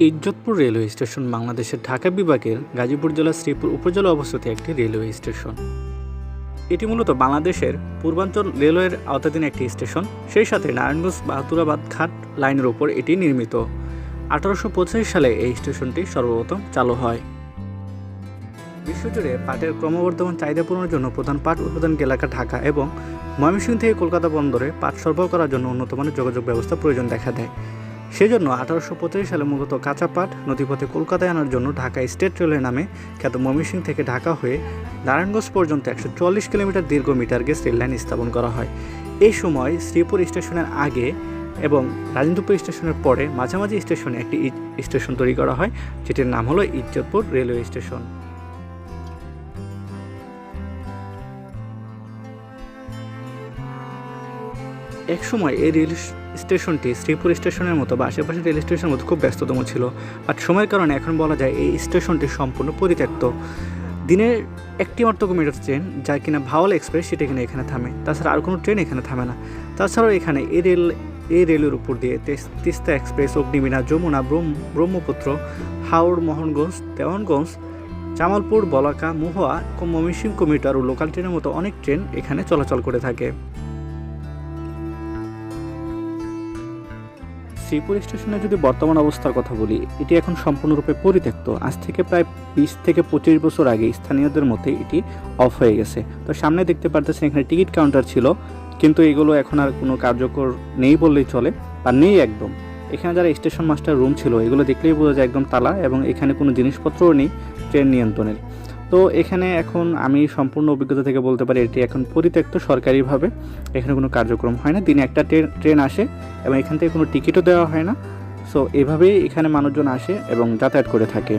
Izzatpur railway station বাংলাদেশের ঢাকা বিভাগের গাজীপুর জেলার শ্রীপুর উপজেলা অবস্থিত একটি রেলওয়ে স্টেশন। এটি মূলত বাংলাদেশের পূর্বাঞ্চল রেলওয়ের আওতাধীন একটি স্টেশন। সেই সাথে নারায়ণগঞ্জ, বাহাদুরাবাদ ঘাট লাইনের ওপর এটি নির্মিত। আঠারোশো পঁচাশি সালে এই স্টেশনটি সর্বপ্রথম চালু হয়। বিশ্বজুড়ে পাটের ক্রমবর্ধমান চাহিদা পূরণের জন্য প্রধান পাট উৎপাদন এলাকা ঢাকা এবং ময়মনসিংহ থেকে কলকাতা বন্দরে পাট সরবরাহ করার জন্য উন্নত মানের যোগাযোগ ব্যবস্থা প্রয়োজন দেখা দেয়। সেজন্য আঠারোশো পঁচাশি সালে মূলত কাঁচা পাট নদীপথে কলকাতায় আনার জন্য ঢাকা স্টেট রেলের নামে খ্যাত ময়মনসিংহ থেকে ঢাকা হয়ে নারায়ণগঞ্জ পর্যন্ত একশো চল্লিশ কিলোমিটার দীর্ঘ মিটার গেজ রেল লাইন স্থাপন করা হয়। এই সময় শ্রীপুর স্টেশনের আগে এবং রাজেন্দ্রপুর স্টেশনের পরে মাঝামাঝি স্টেশনে একটি স্টেশন তৈরি করা হয়, যেটির নাম হলো ইজ্জতপুর রেলওয়ে স্টেশন। এক সময় এই রেল স্টেশনটি শ্রীপুর স্টেশনের মতো বা আশেপাশের রেল স্টেশনের মতো খুব ব্যস্ততম ছিল। বাট সময়ের কারণে এখন বলা যায় এই স্টেশনটি সম্পূর্ণ পরিত্যক্ত। দিনের একটি মাত্র মেট্রো ট্রেন যা কিনা ভাওয়াল এক্সপ্রেস সেটা কিনা এখানে থামে। তাছাড়া আর কোনো ট্রেন এখানে থামে না। তাছাড়াও এখানে এই রেল, এই রেলের উপর দিয়ে তিস্তা এক্সপ্রেস, অগ্নিবীণা, যমুনা, ব্রহ্ম, ব্রহ্মপুত্র, হাওড়, মোহনগঞ্জ দেওয়ানগঞ্জ জামালপুর, বলাকা, মহুয়া ময়মনসিংহ কমিউটার ও লোকাল ট্রেনের মতো অনেক ট্রেন এখানে চলাচল করে থাকে। শ্রীপুর স্টেশনে যদি বর্তমান অবস্থার কথা বলি, এটি এখন সম্পূর্ণরূপে পরিত্যক্ত। আজ থেকে প্রায় বিশ থেকে পঁচিশ বছর আগে স্থানীয়দের মধ্যে এটি অফ হয়ে গেছে। তো সামনে দেখতে পারতেছেন, এখানে টিকিট কাউন্টার ছিল, কিন্তু এগুলো এখন আর কোনো কার্যকর নেই বললেই চলে, বা নেই একদম। এখানে যারা স্টেশন মাস্টার রুম ছিল, এগুলো দেখলেই বোঝা যায় একদম তালা, এবং এখানে কোনো জিনিসপত্রও নেই, ট্রেন নিয়ন্ত্রণের। তো এখানে এখন আমি সম্পূর্ণ অভিজ্ঞতা থেকে বলতে পারি এটি এখন পরিত্যক্ত সরকারিভাবে। এখানে কোনো কার্যক্রম হয় না। দিনে একটা ট্রেন আসে এবং এখান থেকে কোনো টিকিটও দেওয়া হয় না। সো এভাবেই এখানে মানুষজন আসে এবং যাতায়াত করে থাকে।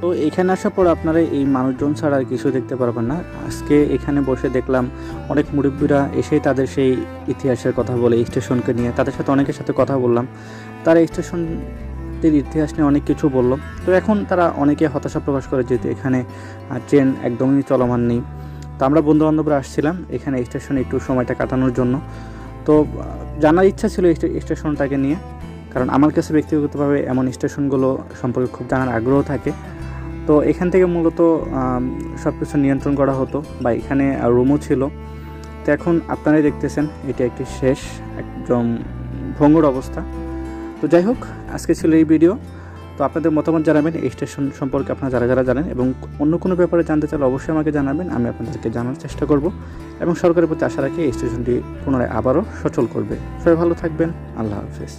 তো এখানে আসার পর আপনারা এই মানুষজন ছাড়া আর কিছু দেখতে পারবেন না। আজকে এখানে বসে দেখলাম অনেক মুরব্বীরা এসেই তাদের সেই ইতিহাসের কথা বলে স্টেশনকে নিয়ে। তাদের সাথে অনেকের সাথে কথা বললাম। তারা এই স্টেশনটির ইতিহাস নিয়ে অনেক কিছু বলল। তো এখন তারা অনেকে হতাশা প্রকাশ করে যেহেতু এখানে ট্রেন একদমই চলমান নেই। তো আমরা বন্ধু বান্ধবরা আসছিলাম এখানে স্টেশনে একটু সময়টা কাটানোর জন্য। তো জানার ইচ্ছা ছিল স্টেশনটাকে নিয়ে। কারণ আমার কাছে ব্যক্তিগতভাবে এমন স্টেশনগুলো সম্পর্কে খুব জানার আগ্রহ থাকে। তো এখান থেকে মূলত সব কিছু নিয়ন্ত্রণ করা হতো বা এখানে রুমও ছিল। তো এখন আপনারাই দেখতেছেন, এটা একটি শেষ, একদম ভঙ্গুর অবস্থা। তো যাই হোক, আজকে ছিল এই ভিডিও তো আপনাদের মতামত জানাবেন এই স্টেশন সম্পর্কে আপনারা যারা যারা জানেন এবং অন্য কোনো ব্যাপারে জানতে চাইলে অবশ্যই আমাকে জানাবেন, আমি আপনাদেরকে জানার চেষ্টা করব এবং সরকারের প্রতি আশা রাখি এই স্টেশনটি পুনরায় আবারও সচল করবে। সবাই ভালো থাকবেন, আল্লাহ হাফিজ।